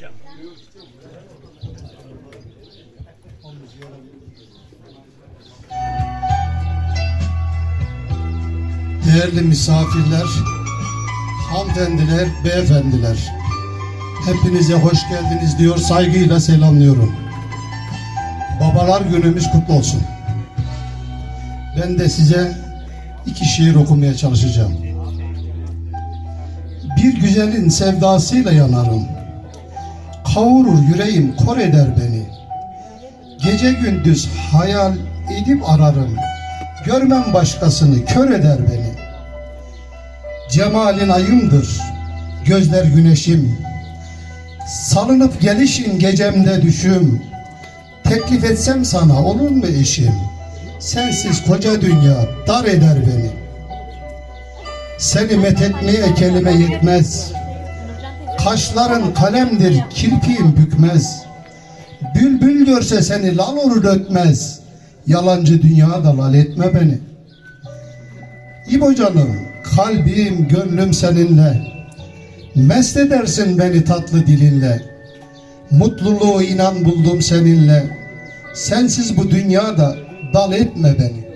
hocam. Değerli misafirler, hanımefendiler, beyefendiler. Hepinize hoş geldiniz diyor, saygıyla selamlıyorum. Babalar günümüz kutlu olsun. Ben de size iki şiir okumaya çalışacağım. Bir güzelin sevdasıyla yanarım. Kavurur yüreğim, kor eder beni. Gece gündüz hayal edip ararım. Görmem başkasını, kör eder beni. Cemalin ayımdır, gözler güneşim. Salınıp gelişin gecemde düşüm. Teklif etsem sana olur mu eşim? Sensiz koca dünya dar eder beni. Seni methetmeye kelime yetmez. Kaşların kalemdir, kirpiğin bükmez. Bülbül görse seni lal olur ötmez. Yalancı dünyada lal etme beni. İbo canım, kalbim, gönlüm seninle. Mest edersin beni tatlı dilinle. Mutluluğu inan buldum seninle. Sensiz bu dünyada dal etme beni.